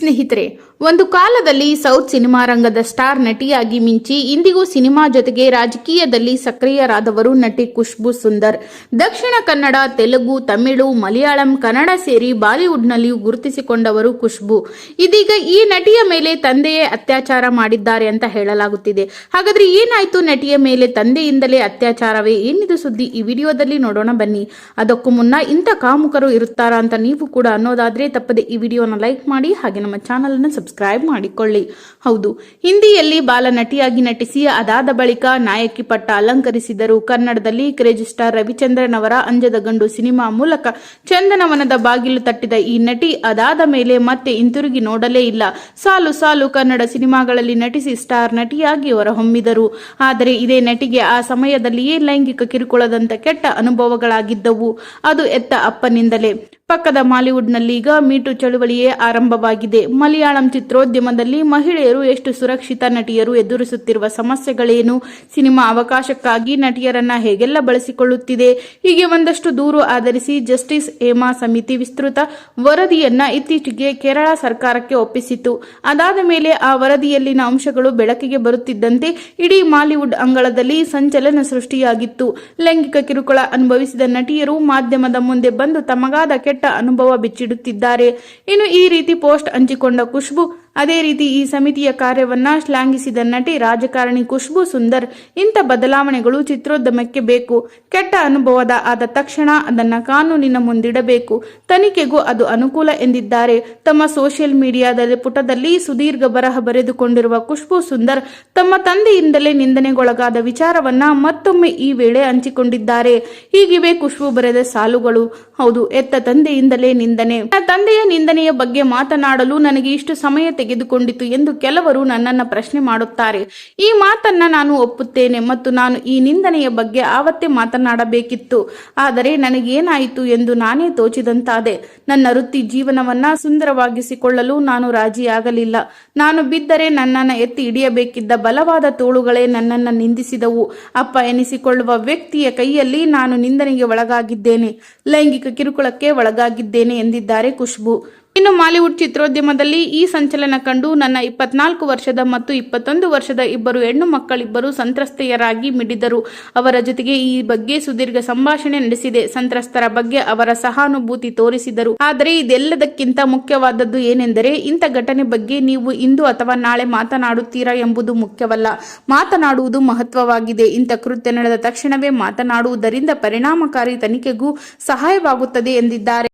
ಸ್ನೇಹಿತರೆ, ಒಂದು ಕಾಲದಲ್ಲಿ ಸೌತ್ ಸಿನಿಮಾ ರಂಗದ ಸ್ಟಾರ್ ನಟಿಯಾಗಿ ಮಿಂಚಿ ಇಂದಿಗೂ ಸಿನಿಮಾ ಜೊತೆಗೆ ರಾಜಕೀಯದಲ್ಲಿ ಸಕ್ರಿಯರಾದವರು ನಟಿ ಖುಷ್ಬು ಸುಂದರ್. ದಕ್ಷಿಣ ಕನ್ನಡ, ತೆಲುಗು, ತಮಿಳು, ಮಲಯಾಳಂ, ಕನ್ನಡ ಸೇರಿ ಬಾಲಿವುಡ್ನಲ್ಲಿಯೂ ಗುರುತಿಸಿಕೊಂಡವರು ಖುಷ್ಬು. ಇದೀಗ ಈ ನಟಿಯ ಮೇಲೆ ತಂದೆಯೇ ಅತ್ಯಾಚಾರ ಮಾಡಿದ್ದಾರೆ ಅಂತ ಹೇಳಲಾಗುತ್ತಿದೆ. ಹಾಗಾದ್ರೆ ಏನಾಯ್ತು ನಟಿಯ ಮೇಲೆ ತಂದೆಯಿಂದಲೇ ಅತ್ಯಾಚಾರವೇ? ಏನಿದು ಸುದ್ದಿ? ಈ ವಿಡಿಯೋದಲ್ಲಿ ನೋಡೋಣ ಬನ್ನಿ. ಅದಕ್ಕೂ ಮುನ್ನ ಇಂಥ ಕಾಮುಕರು ಇರುತ್ತಾರಾ ಅಂತ ನೀವು ಕೂಡ ಅನ್ನೋದಾದ್ರೆ ತಪ್ಪದೆ ಈ ವಿಡಿಯೋನ ಲೈಕ್ ಮಾಡಿ ಹಾಗೆ ನಮ್ಮ ಚಾನಲ್ ಅನ್ನು ಸಬ್ಸ್ಕ್ರೈಬ್ ಮಾಡಿಕೊಳ್ಳಿ. ಹೌದು, ಹಿಂದಿಯಲ್ಲಿ ಬಾಲ ನಟಿಯಾಗಿ ನಟಿಸಿ, ಅದಾದ ಬಳಿಕ ನಾಯಕಿ ಪಟ್ಟ ಅಲಂಕರಿಸಿದರು. ಕನ್ನಡದಲ್ಲಿ ಕ್ರೇಜಿ ಸ್ಟಾರ್ ರವಿಚಂದ್ರನ್ ಅವರ ಅಂಜದ ಗಂಡು ಸಿನಿಮಾ ಮೂಲಕ ಚಂದನವನದ ಬಾಗಿಲು ತಟ್ಟಿದ ಈ ನಟಿ ಅದಾದ ಮೇಲೆ ಮತ್ತೆ ಹಿಂತಿರುಗಿ ನೋಡಲೇ ಇಲ್ಲ. ಸಾಲು ಸಾಲು ಕನ್ನಡ ಸಿನಿಮಾಗಳಲ್ಲಿ ನಟಿಸಿ ಸ್ಟಾರ್ ನಟಿಯಾಗಿ ಹೊರಹೊಮ್ಮಿದರು. ಆದರೆ ಇದೇ ನಟಿಗೆ ಆ ಸಮಯದಲ್ಲಿಯೇ ಲೈಂಗಿಕ ಕಿರುಕುಳದಂತ ಕೆಟ್ಟ ಅನುಭವಗಳಾಗಿದ್ದವು. ಅದು ಎತ್ತ ಅಪ್ಪನಿಂದಲೇ. ಪಕ್ಕದ ಮಾಲಿವುಡ್ನಲ್ಲಿ ಈಗ ಮೀಟು ಚಳುವಳಿಯೇ ಆರಂಭವಾಗಿದೆ. ಮಲಯಾಳಂ ಚಿತ್ರೋದ್ಯಮದಲ್ಲಿ ಮಹಿಳೆಯರು ಎಷ್ಟು ಸುರಕ್ಷಿತ ನಟಿಯರು ಎದುರಿಸುತ್ತಿರುವ ಸಮಸ್ಯೆಗಳೇನು? ಸಿನಿಮಾ ಅವಕಾಶಕ್ಕಾಗಿ ನಟಿಯರನ್ನ ಹೇಗೆಲ್ಲ ಬಳಸಿಕೊಳ್ಳುತ್ತಿದೆ? ಹೀಗೆ ಒಂದಷ್ಟು ದೂರು ಆಧರಿಸಿ ಜಸ್ಟಿಸ್ ಹೇಮಾ ಸಮಿತಿ ವಿಸ್ತೃತ ವರದಿಯನ್ನ ಇತ್ತೀಚೆಗೆ ಕೇರಳ ಸರ್ಕಾರಕ್ಕೆ ಒಪ್ಪಿಸಿತು ಅದಾದ ಮೇಲೆ ಆ ವರದಿಯಲ್ಲಿನ ಅಂಶಗಳು ಬೆಳಕಿಗೆ ಬರುತ್ತಿದ್ದಂತೆ ಇಡೀ ಮಾಲಿವುಡ್ ಅಂಗಳದಲ್ಲಿ ಸಂಚಲನ ಸೃಷ್ಟಿಯಾಗಿತ್ತು. ಲೈಂಗಿಕ ಕಿರುಕುಳ ಅನುಭವಿಸಿದ ನಟಿಯರು ಮಾಧ್ಯಮದ ಮುಂದೆ ಬಂದು ತಮಗಾದ ಕೆಟ್ಟ ಅನುಭವ ಬಿಚ್ಚಿಡುತ್ತಿದ್ದಾರೆ. ಇನ್ನು ಈ ರೀತಿ ಪೋಸ್ಟ್ ಹಂಚಿಕೊಂಡ ಖುಷ್ಬು ಅದೇ ರೀತಿ ಈ ಸಮಿತಿಯ ಕಾರ್ಯವನ್ನ ಶ್ಲಾಘಿಸಿದ ನಟಿ ರಾಜಕಾರಣಿ ಖುಷ್ಬು ಸುಂದರ್, ಇಂಥ ಬದಲಾವಣೆಗಳು ಚಿತ್ರೋದ್ಯಮಕ್ಕೆ ಬೇಕು. ಕೆಟ್ಟ ಅನುಭವದ ಆದ ತಕ್ಷಣ ಅದನ್ನ ಕಾನೂನಿನ ಮುಂದಿಡಬೇಕು. ತನಿಖೆಗೂ ಅದು ಅನುಕೂಲ ಎಂದಿದ್ದಾರೆ. ತಮ್ಮ ಸೋಷಿಯಲ್ ಮೀಡಿಯಾದಲ್ಲಿ ಪುಟದಲ್ಲಿ ಸುದೀರ್ಘ ಬರಹ ಬರೆದುಕೊಂಡಿರುವ ಖುಷ್ಬು ಸುಂದರ್ ತಮ್ಮ ತಂದೆಯಿಂದಲೇ ನಿಂದನೆಗೊಳಗಾದ ವಿಚಾರವನ್ನ ಮತ್ತೊಮ್ಮೆ ಈ ವೇಳೆ ಹಂಚಿಕೊಂಡಿದ್ದಾರೆ. ಹೀಗಿವೆ ಖುಷ್ಬು ಬರೆದ ಸಾಲುಗಳು. ಹೌದು, ಎತ್ತ ತಂದೆಯಿಂದಲೇ ನಿಂದನೆ. ತಂದೆಯ ನಿಂದನೆಯ ಬಗ್ಗೆ ಮಾತನಾಡಲು ನನಗೆ ಇಷ್ಟು ಸಮಯ ತೆಗೆದುಕೊಂಡಿತು ಎಂದು ಕೆಲವರು ನನ್ನನ್ನು ಪ್ರಶ್ನೆ ಮಾಡುತ್ತಾರೆ. ಈ ಮಾತನ್ನ ನಾನು ಒಪ್ಪುತ್ತೇನೆ ಮತ್ತು ನಾನು ಈ ನಿಂದನೆಯ ಬಗ್ಗೆ ಆವತ್ತೇ ಮಾತನಾಡಬೇಕಿತ್ತು. ಆದರೆ ನನಗೇನಾಯಿತು ಎಂದು ನಾನೇ ತೋಚಿದಂತಾದೆ. ನನ್ನ ವೃತ್ತಿ ಜೀವನವನ್ನ ಸುಂದರವಾಗಿಸಿಕೊಳ್ಳಲು ನಾನು ರಾಜಿಯಾಗಲಿಲ್ಲ. ನಾನು ಬಿದ್ದರೆ ನನ್ನನ್ನು ಎತ್ತಿ ಹಿಡಿಯಬೇಕಿದ್ದ ಬಲವಾದ ತೋಳುಗಳೇ ನನ್ನನ್ನು ನಿಂದಿಸಿದವು. ಅಪ್ಪ ಎನಿಸಿಕೊಳ್ಳುವ ವ್ಯಕ್ತಿಯ ಕೈಯಲ್ಲಿ ನಾನು ನಿಂದನೆಗೆ ಒಳಗಾಗಿದ್ದೇನೆ. ಲೈಂಗಿಕ ಕಿರುಕುಳಕ್ಕೆ ಒಳಗಾಗಿದ್ದೇನೆ ಎಂದಿದ್ದಾರೆ ಖುಷ್ಬು. ಇನ್ನು ಮಾಲಿವುಡ್ ಚಿತ್ರೋದ್ಯಮದಲ್ಲಿ ಈ ಸಂಚಲನ ಕಂಡು ನನ್ನ ಇಪ್ಪತ್ನಾಲ್ಕು ವರ್ಷದ ಮತ್ತು ಇಪ್ಪತ್ತೊಂದು ವರ್ಷದ ಇಬ್ಬರು ಹೆಣ್ಣು ಮಕ್ಕಳಿಬ್ಬರು ಸಂತ್ರಸ್ತೆಯರಾಗಿ ಮಿಡಿದರು. ಅವರ ಜೊತೆಗೆ ಈ ಬಗ್ಗೆ ಸುದೀರ್ಘ ಸಂಭಾಷಣೆ ನಡೆಸಿದೆ. ಸಂತ್ರಸ್ತರ ಬಗ್ಗೆ ಅವರ ಸಹಾನುಭೂತಿ ತೋರಿಸಿದರು. ಆದರೆ ಇದೆಲ್ಲದಕ್ಕಿಂತ ಮುಖ್ಯವಾದದ್ದು ಏನೆಂದರೆ, ಇಂಥ ಘಟನೆ ಬಗ್ಗೆ ನೀವು ಇಂದು ಅಥವಾ ನಾಳೆ ಮಾತನಾಡುತ್ತೀರಾ ಎಂಬುದು ಮುಖ್ಯವಲ್ಲ. ಮಾತನಾಡುವುದು ಮಹತ್ವವಾಗಿದೆ. ಇಂಥ ಕೃತ್ಯ ನಡೆದ ತಕ್ಷಣವೇ ಮಾತನಾಡುವುದರಿಂದ ಪರಿಣಾಮಕಾರಿ ತನಿಖೆಗೂ ಸಹಾಯವಾಗುತ್ತದೆ ಎಂದಿದ್ದಾರೆ.